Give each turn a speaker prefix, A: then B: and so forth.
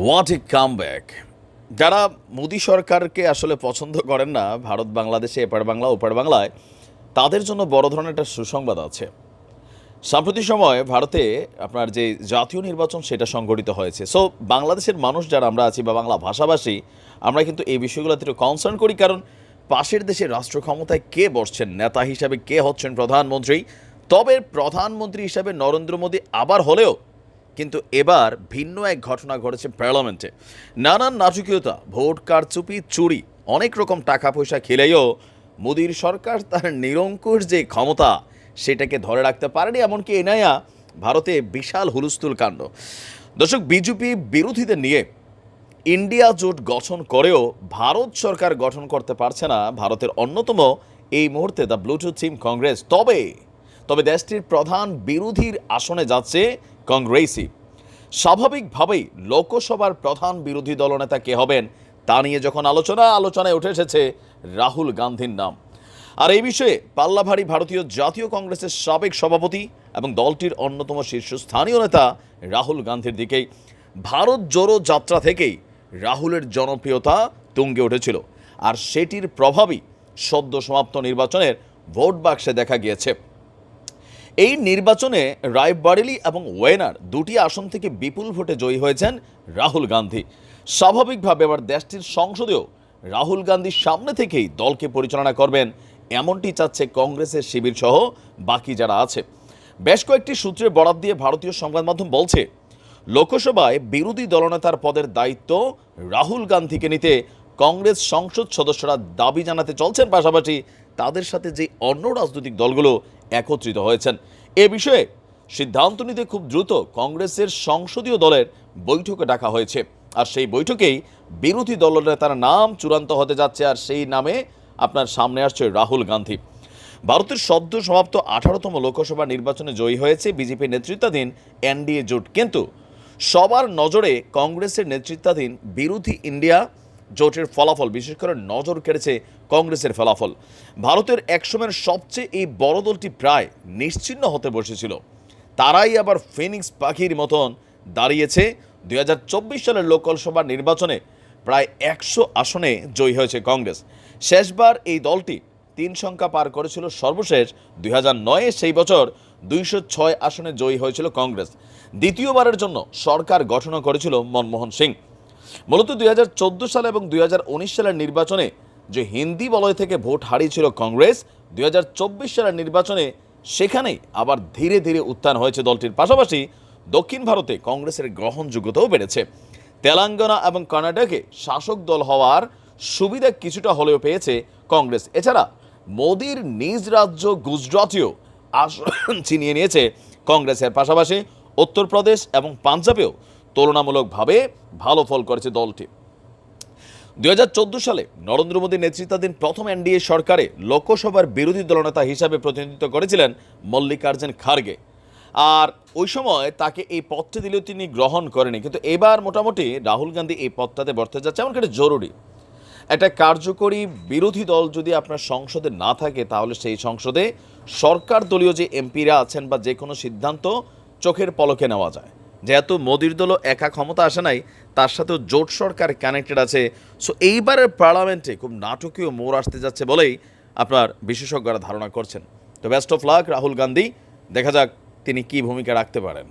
A: What a come back যারা মোদী সরকারকে আসলে পছন্দ করেন না, ভারত বাংলাদেশে, এপার বাংলা, ওপার বাংলায়, তাদের জন্য বড় ধরনের একটা সুসংবাদ আছে। সাম্প্রতিক সময় ভারতে আপনার যে জাতীয় নির্বাচন, সেটা সংগঠিত হয়েছে। সো বাংলাদেশের মানুষ যারা আমরা আছি বা বাংলা ভাষাভাষী, আমরা কিন্তু এই বিষয়গুলোতে একটু কনসার্ন করি, কারণ পাশের দেশের রাষ্ট্র ক্ষমতায় কে বসছেন, নেতা হিসাবে কে হচ্ছেন প্রধানমন্ত্রী? তবে প্রধানমন্ত্রী হিসাবে নরেন্দ্র মোদী আবার হলেও কিন্তু এবার ভিন্ন এক ঘটনা ঘটেছে পার্লামেন্টে। নানান নাটকীয়তা ভোট কারচুপি, চুরি, অনেক রকম টাকা পয়সা খেলেও মোদীর সরকার তার নিরঙ্কুশ যে ক্ষমতা, সেটাকে ধরে রাখতে পারেনি এমনকি এনায়া ভারতে বিশাল হুলস্থুল কাণ্ড। দর্শক, বিজেপি বিরোধীদের নিয়ে ইন্ডিয়া জোট গঠন করেও ভারত সরকার গঠন করতে পারছে না ভারতের অন্যতম এই মুহূর্তে দ্য ব্লুটুথ টিম কংগ্রেস। তবে তবে দেশটির প্রধান বিরোধীর আসনে যাচ্ছে কংগ্রেসই। স্বাভাবিকভাবেই লোকসভার প্রধান বিরোধী দলনেতা কে হবেন তা নিয়ে যখন আলোচনা, আলোচনায় উঠে এসেছে রাহুল গান্ধীর নাম। আর এই বিষয়ে পাল্লাভারী ভারতীয় জাতীয় কংগ্রেসের সাবেক সভাপতি এবং দলটির অন্যতম শীর্ষস্থানীয় নেতা রাহুল গান্ধীর দিকেই। ভারত জোড়ো যাত্রা থেকেই রাহুলের জনপ্রিয়তা তুঙ্গে উঠেছিল। আর সেটির প্রভাবই সদ্য সমাপ্ত নির্বাচনের ভোট বাক্সে দেখা গিয়েছে। এই নির্বাচনে রায়বারেলি এবং ওয়েনার দুটি আসন থেকে বিপুল ভোটে জয়ী হয়েছেন রাহুল গান্ধী। স্বাভাবিকভাবে এবার দেশটির সংসদেও রাহুল গান্ধীর সামনে থেকেই দলকে পরিচালনা করবেন এমনটি চাচ্ছে কংগ্রেসের শিবির সহ বাকি যারা আছে। বেশ কয়েকটি সূত্রে বরাত দিয়ে ভারতীয় সংবাদ মাধ্যম বলছে, লোকসভায় বিরোধী দলনেতার পদের দায়িত্ব রাহুল গান্ধীকে নিতে কংগ্রেস সংসদ সদস্যরা দাবি জানাতে চলছেন। পাশাপাশি তাদের সাথে যে অন্য রাজনৈতিক দলগুলো একত্রিত হয়েছেন। এ বিষয়ে সিদ্ধান্ত নিতে খুব দ্রুত কংগ্রেসের সংসদীয় দলের বৈঠকে ডাকা হয়েছে। আর সেই বৈঠকেই বিরোধী দলনেতার নাম চূড়ান্ত হতে যাচ্ছে আর সেই নামে আপনার সামনে আসছে রাহুল গান্ধী। ভারতের সদ্য সমাপ্ত আঠারোতম লোকসভা নির্বাচনে জয়ী হয়েছে বিজেপি নেতৃত্বাধীন এনডিএ জোট। কিন্তু সবার নজরে কংগ্রেসের নেতৃত্বাধীন বিরোধী ইন্ডিয়া জোটের ফলাফল, বিশেষ করে নজর কেড়েছে কংগ্রেসের ফলাফল। ভারতের একসময়ের সবচেয়ে এই বড় দলটি প্রায় নিশ্চিহ্ন হতে বসেছিল। তারাই আবার ফিনিক্স পাখির মতন দাঁড়িয়েছে। দুই হাজার চব্বিশ সালের লোকসভা নির্বাচনে প্রায় একশো আসনে জয়ী হয়েছে কংগ্রেস। শেষবার এই দলটি তিন সংখ্যা পার করেছিল সর্বশেষ। দুই হাজার নয়ে সেই বছর দুইশো ছয় আসনে জয়ী হয়েছিল কংগ্রেস। দ্বিতীয়বারের জন্য সরকার গঠন করেছিল মনমোহন সিং। মূলত দুই সালে এবং দুই হাজার উনিশ সালের নির্বাচনে যে হিন্দি বলয় থেকে ভোট হারিয়েছিল কংগ্রেস, দুই চব্বিশ সালের নির্বাচনে সেখানেই আবার ধীরে ধীরে উত্থান হয়েছে দলটির পাশাপাশি দক্ষিণ ভারতে কংগ্রেসের গ্রহণযোগ্যতাও বেড়েছে। তেলেঙ্গানা এবং কর্ণাটকে শাসক দল হওয়ার সুবিধা কিছুটা হলেও পেয়েছে কংগ্রেস। এছাড়া মোদির নিজ রাজ্য গুজরাটেও আসন ছিনিয়ে নিয়েছে কংগ্রেসের পাশাপাশি উত্তরপ্রদেশ এবং পাঞ্জাবেও তুলনামূলকভাবে ভালো ফল করেছে দলটি। দুই হাজার চোদ্দ সালে নরেন্দ্র মোদীর নেতৃত্বাধীন প্রথম এনডিএ সরকারে লোকসভার বিরোধী দলনেতা হিসাবে প্রতিনিধিত্ব করেছিলেন মল্লিকার্জুন খার্গে। আর ওই সময় তাকে এই পদটি দিলেও তিনি গ্রহণ করেনি কিন্তু এবার মোটামুটি রাহুল গান্ধী এই পদটাতে বর্তে যাচ্ছে এমন এটা জরুরি। একটা কার্যকরী বিরোধী দল যদি আপনার সংসদে না থাকে, তাহলে সেই সংসদে সরকার দলীয় যে এমপিরা আছেন বা যে কোনো সিদ্ধান্ত চোখের পলকে নেওয়া যায়। যেহেতু মোদির দলও একা ক্ষমতা আসে নাই, তার সাথেও জোট সরকার কানেক্টেড আছে। সো এইবারের পার্লামেন্টে খুব নাটকীয় মোড় আসতে যাচ্ছে বলেই আপনার বিশেষজ্ঞরা ধারণা করছেন। তো best of luck Rahul Gandhi. দেখা যাক তিনি কি ভূমিকা রাখতে পারেন।